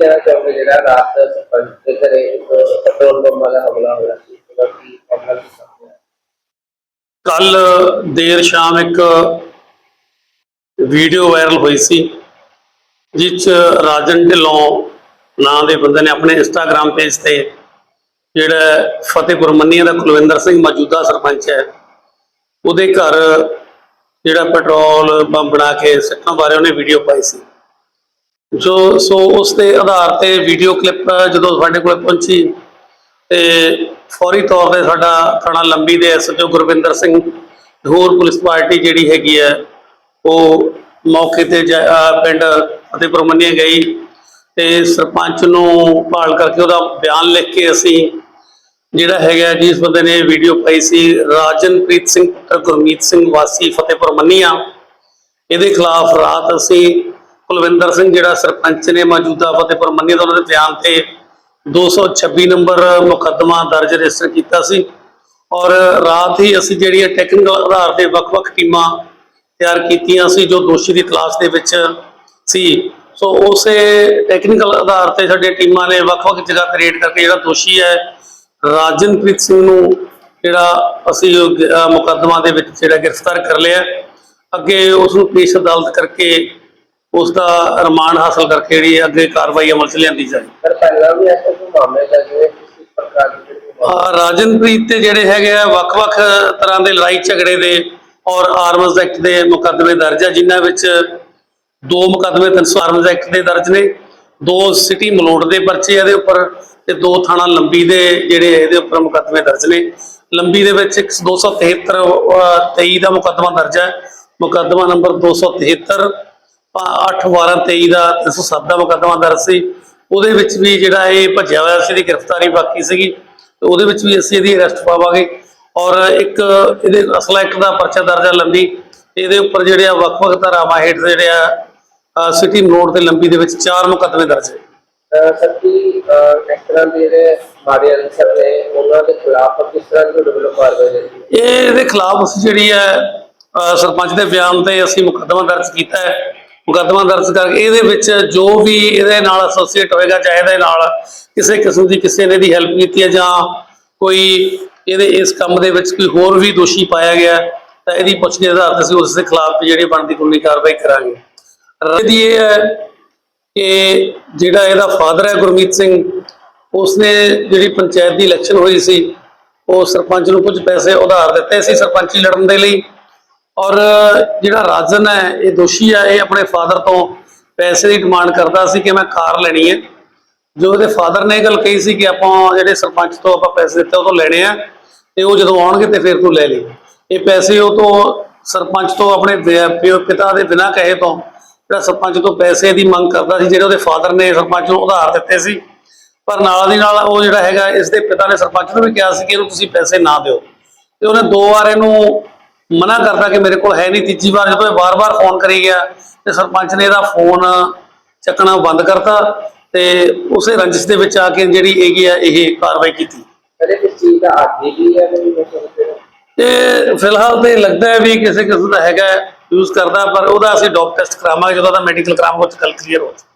ਕਹਿਣਾ ਚਾਹੋਗੇ ਜਿਹੜਾ ਰਾਤ ਸਰਪੰਚ ਦੇ ਘਰੇ ਇੱਕ ਪੈਟਰੋਲ ਬੰਬ ਵਾਲਾ ਹਮਲਾ ਹੋਇਆ ਸੀ, ਉਹਦਾ ਕੀ ਮਾਮਲਾ ਕੀ ਕੱਲ ਦੇਰ ਸ਼ਾਮ ਇੱਕ ਵੀਡੀਓ ਵਾਇਰਲ ਹੋਈ ਸੀ, ਜਿਸ 'ਚ ਰਾਜਨ ਢਿੱਲੋਂ ਨਾਂ ਦੇ ਬੰਦੇ ਨੇ ਆਪਣੇ ਇੰਸਟਾਗ੍ਰam ਪੇਜ ਤੇ ਜਿਹੜਾ ਫਤਿਹਪੁਰ ਮੰਨੀਆਂ ਦਾ ਕੁਲਵਿੰਦਰ ਸਿੰਘ ਮੌਜੂਦਾ ਸਰਪੰਚ ਹੈ, ਉਹਦੇ ਘਰ ਜਿਹੜਾ ਪੈਟਰੋਲ ਪੰਪ ਬਣਾ ਕੇ ਸਿੱਟਣ ਬਾਰੇ ਉਹਨੇ ਵੀਡੀਓ ਪਾਈ ਸੀ। ਜੋ, ਸੋ ਉਸ ਦੇ ਆਧਾਰ ਤੇ ਵੀਡੀਓ ਕਲਿੱਪ ਜਦੋਂ ਸਾਡੇ ਕੋਲ ਪਹੁੰਚੀ, ਤੇ ਫੌਰੀ ਤੌਰ ਤੇ ਸਾਡਾ ਥਾਣਾ ਲੰਬੀ ਦੇ ਐਸਐਚਓ ਗੁਰਵਿੰਦਰ ਸਿੰਘ ਹੋਰ ਪੁਲਿਸ ਪਾਰਟੀ ਜਿਹੜੀ ਹੈਗੀ ਹੈ, ਉਹ ਮੌਕੇ ਤੇ ਜਾ- ਪਿੰਡ ਫਤਿਹਪੁਰ ਮੰਨੀਆਂ ਗਈ ਤੇ ਸਰਪੰਚ ਨੂੰ ਭਾਲ ਕਰਕੇ ਉਹਦਾ ਬਿਆਨ ਲਿਖ ਕੇ ਅਸੀਂ ਜਿਹੜਾ ਹੈਗਾ ਜਿਸ ਬੰਦੇ ਨੇ ਵੀਡੀਓ ਪਾਈ ਸੀ, ਰਾਜਨਪ੍ਰੀਤ ਸਿੰਘ ਪੁੱਤਰ ਗੁਰਮੀਤ ਸਿੰਘ ਵਾਸੀ ਫਤਿਹਪੁਰ ਮੰਨੀਆਂ। ਇਹਦੇ ਖਿਲਾਫ ਰਾਤ ਅਸੀਂ ਕੁਲਵਿੰਦਰ ਸਿੰਘ ਜਿਹੜਾ ਸਰਪੰਚ ਨੇ ਮੌਜੂਦਾ ਫਤਿਹਪੁਰ ਮੰਨੀ ਦਾ ਉਹਨਾਂ ਦੇ ਬਿਆਨ ਤੇ 226 ਨੰਬਰ ਮੁਕੱਦਮਾ ਦਰਜ ਰਜਿਸਟਰ ਕੀਤਾ ਸੀ। ਔਰ ਰਾਤ ਹੀ ਅਸੀਂ ਜਿਹੜੀਆਂ ਟੈਕਨੀਕਲ ਆਧਾਰ ਤੇ ਵੱਖ-ਵੱਖ ਟੀਮਾਂ ਤਿਆਰ ਕੀਤੀਆਂ ਸੀ, ਜੋ ਦੋਸ਼ੀ ਦੀ ਤਲਾਸ਼ ਦੇ ਵਿੱਚ ਸੀ। ਸੋ ਉਸੇ ਟੈਕਨੀਕਲ ਆਧਾਰ ਤੇ ਸਾਡੇ ਟੀਮਾਂ ਨੇ ਵੱਖ-ਵੱਖ ਜਗ੍ਹਾ ਤੇ ਰੇਡ ਕਰਕੇ ਜਿਹੜਾ ਦੋਸ਼ੀ ਹੈ, ਰਾਜਨਪ੍ਰੀਤ ਸਿੰਘ ਨੂੰ ਜਿਹੜਾ ਅਸੀਂ ਮੁਕੱਦਮਾ ਦੇ ਵਿੱਚ ਜਿਹੜਾ ਗ੍ਰਿਫਤਾਰ ਕਰ ਲਿਆ। ਅੱਗੇ ਉਸ ਨੂੰ ਪੇਸ਼ ਅਦਾਲਤ ਕਰਕੇ ਉਸ ਦਾ ਰਿਮਾਂਡ ਹਾਸਲ ਕਰਕੇ ਜਿਹੜੀ ਅੱਗੇ ਕਾਰਵਾਈ ਅਮਲ ਚ ਲਿਆਂਦੀ ਜਾਏ। ਪਰ ਪਹਿਲਾਂ ਵੀ ਐਸੇ ਕੋਈ ਮਾਮਲੇ ਜਿਵੇਂ ਕਿਸੇ ਪ੍ਰਕਾਰ ਦੀ ਰਾਜਨਪ੍ਰੀਤ ਤੇ ਜਿਹੜੇ ਹੈਗੇ ਆ ਵੱਖ-ਵੱਖ ਤਰ੍ਹਾਂ ਦੇ ਲੜਾਈ ਝਗੜੇ ਦੇ ਔਰ ਆਰਮਸ ਐਕਟ ਦੇ ਮੁਕੱਦਮੇ ਦਰਜ ਆ ਜਿਨ੍ਹਾਂ ਵਿੱਚ ਦੋ ਮੁਕੱਦਮੇ 300 ਆਰਮਸ ਐਕਟ ਦੇ ਦਰਜ ਨੇ ਦੋ ਸਿਟੀ ਮਲੋਟ ਦੇ ਪਰਚੇ ਇਹਦੇ ਉੱਪਰ ਤੇ ਦੋ ਥਾਣਾ ਲੰਬੀ ਦੇ ਜਿਹੜੇ ਇਹਦੇ ਉੱਪਰ ਮੁਕੱਦਮੇ ਦਰਜ ਨੇ। ਲੰਬੀ ਦੇ ਵਿੱਚ ਇੱਕ 273 ਅਹ 23 ਦਾ ਮੁਕੱਦਮਾ ਦਰਜ ਹੈ ਮੁਕੱਦਮਾ ਨੰਬਰ 273 8 12 23 ਦਾ 307 ਦਾ ਮੁਕੱਦਮਾ ਦਰਜ ਸੀ। ਉਹਦੇ ਵਿੱਚ ਵੀ ਜਿਹੜਾ ਇਹ ਭੱਜਿਆ ਹੋਇਆ ਸੀ ਦੀ ਗ੍ਰਿਫਤਾਰੀ ਬਾਕੀ ਸੀਗੀ। ਤੇ ਉਹਦੇ ਵਿੱਚ ਵੀ ਅਸੀਂ ਇਹਦੀ ਅਰੈਸਟ ਪਾਵਾਂਗੇ। ਔਰ ਇੱਕ ਇਹਦੇ ਅਸਲਾ ਇੱਕ ਦਾ ਪਰਚਾ ਦਰਜ ਲੰਬੀ। ਇਹਦੇ ਉੱਪਰ ਜਿਹੜੇ ਆ ਵੱਖ-ਵੱਖ ਧਾਰਾਵਾਂ ਹੇਠ ਜਿਹੜੇ ਆ ਸਿਟੀ ਰੋਡ ਤੇ ਲੰਬੀ ਦੇ ਵਿੱਚ ਚਾਰ ਮੁਕੱਦਮੇ ਦਰਜ ਹੈ ਅਹ ਸਰ ਕੀ ਅਹ ਇਸ ਤਰ੍ਹਾਂ ਦੇ ਜਿਹੜੇ ਮਾੜੇ ਅਨਸਰ ਨੇ ਉਹਨਾਂ ਦੇ ਖਿਲਾਫ ਕਿਸ ਤਰ੍ਹਾਂ ਦੀ ਤੁਹਾਡੇ ਵੱਲੋਂ ਕਾਰਵਾਈ ਹੋਈ? ਇਹ ਇਹਦੇ ਖਿਲਾਫ ਅਸੀਂ ਜਿਹੜੀ ਹੈ ਸਰਪੰਚ ਦੇ ਬਿਆਨ ਤੇ ਅਸੀਂ ਮੁਕੱਦਮਾ ਦਰਜ ਕੀਤਾ ਹੈ। ਮੁਕੱਦਮਾ ਦਰਜ ਕਰਕੇ ਇਹਦੇ ਵਿੱਚ ਜੋ ਵੀ ਇਹਦੇ ਨਾਲ ਐਸੋਸੀਏਟ ਹੋਏਗਾ, ਚਾਹੇ ਇਹਦੇ ਨਾਲ ਕਿਸੇ ਕਿਸਮ ਦੀ ਕਿਸੇ ਨੇ ਦੀ ਹੈਲਪ ਕੀਤੀ ਹੈ ਜਾਂ ਕੋਈ ਇਹਦੇ ਇਸ ਕੰਮ ਦੇ ਵਿੱਚ ਕੋਈ ਹੋਰ ਵੀ ਦੋਸ਼ੀ ਪਾਇਆ ਗਿਆ ਤਾਂ ਇਹਦੀ ਪੁੱਛ ਦੇ ਆਧਾਰ ਤੇ ਅਸੀਂ ਉਸ ਦੇ ਖਿਲਾਫ ਜਿਹੜੀ ਬਣਦੀ ਕਾਨੂੰਨੀ ਕਾਰਵਾਈ ਕਰਾਂਗੇ। ਇਹਦੀ ਇਹ ਹੈ ਕਿ ਜਿਹੜਾ ਇਹਦਾ ਫਾਦਰ ਹੈ ਗੁਰਮੀਤ ਸਿੰਘ, ਉਸਨੇ ਜਿਹੜੀ ਪੰਚਾਇਤ ਦੀ ਇਲੈਕਸ਼ਨ ਹੋਈ ਸੀ, ਉਹ ਸਰਪੰਚ ਨੂੰ ਕੁਝ ਪੈਸੇ ਉਧਾਰ ਦਿੱਤੇ ਸੀ ਸਰਪੰਚੀ ਲੜਨ ਦੇ ਲਈ। ਔਰ ਜਿਹੜਾ ਰਾਜਨ ਹੈ, ਇਹ ਦੋਸ਼ੀ ਹੈ, ਇਹ ਆਪਣੇ ਫਾਦਰ ਤੋਂ ਪੈਸੇ ਦੀ ਡਿਮਾਂਡ ਕਰਦਾ ਸੀ ਕਿ ਮੈਂ ਕਾਰ ਲੈਣੀ ਹੈ। ਜੋ ਉਹਦੇ ਫਾਦਰ ਨੇ ਇਹ ਗੱਲ ਕਹੀ ਸੀ ਕਿ ਆਪਾਂ ਜਿਹੜੇ ਸਰਪੰਚ ਤੋਂ ਆਪਾਂ ਪੈਸੇ ਦਿੱਤੇ, ਉਹ ਤੋਂ ਲੈਣੇ ਆ, ਤੇ ਉਹ ਜਦੋਂ ਆਉਣਗੇ ਤੇ ਫਿਰ ਤੂੰ ਲੈ ਲਈ। ਇਹ ਪੈਸੇ ਉਹ ਤੋਂ ਸਰਪੰਚ ਤੋਂ ਆਪਣੇ ਪਿਓ, ਪਿਤਾ ਦੇ ਬਿਨਾਂ ਕਹੇ ਤੋਂ, ਜਿਹੜਾ ਸਰਪੰਚ ਤੋਂ ਪੈਸੇ ਦੀ ਮੰਗ ਕਰਦਾ ਸੀ, ਜਿਹੜੇ ਉਹਦੇ ਫਾਦਰ ਨੇ ਸਰਪੰਚ ਨੂੰ ਉਧਾਰ ਦਿੱਤੇ ਸੀ। ਪਰ ਨਾਲ ਦੀ ਨਾਲ ਉਹ ਜਿਹੜਾ ਹੈਗਾ, ਇਸ ਦੇ ਪਿਤਾ ਨੇ ਸਰਪੰਚ ਨੂੰ ਵੀ ਕਿਹਾ ਸੀ ਕਿ ਇਹਨੂੰ ਤੁਸੀਂ ਪੈਸੇ ਨਾ ਦਿਓ। ਤੇ ਉਹਨੇ ਦੋ ਵਾਰ ਇਹਨੂੰ ਮਨਾ ਕਰਦਾ ਕਿ ਮੇਰੇ ਕੋਲ ਹੈ ਨਹੀਂ। ਤੀਜੀ ਵਾਰ ਜਦੋਂ ਇਹ ਵਾਰ-ਵਾਰ ਫੋਨ ਕਰੀ ਗਿਆ ਤੇ ਸਰਪੰਚ ਨੇ ਇਹਦਾ ਫੋਨ ਚੱਕਣਾ ਬੰਦ ਕਰਤਾ ਤੇ ਉਸੇ ਰੰਜਿਸ਼ ਦੇ ਵਿੱਚ ਆ ਕੇ ਜਿਹੜੀ ਹੈਗੀ ਆ ਇਹ ਕਾਰਵਾਈ ਕੀਤੀ। ਚੀਜ਼ ਦਾ ਆਦੀ ਵੀ ਹੈ ਤੇ? ਫਿਲਹਾਲ ਤੇ ਲੱਗਦਾ ਹੈ ਵੀ ਕਿਸੇ ਕਿਸਮ ਦਾ ਹੈਗਾ ਯੂਜ਼ ਕਰਦਾ ਪਰ ਉਹਦਾ ਅਸੀਂ ਡੋਪ ਟੈਸਟ ਕਰਾਵਾਂਗੇ ਜਦੋਂ ਦਾ ਮੈਡੀਕਲ ਕਰਾਵਾਂਗੇ ਉਹ ਗੱਲ ਕਲੀਅਰ ਹੋ ਜਾਊ।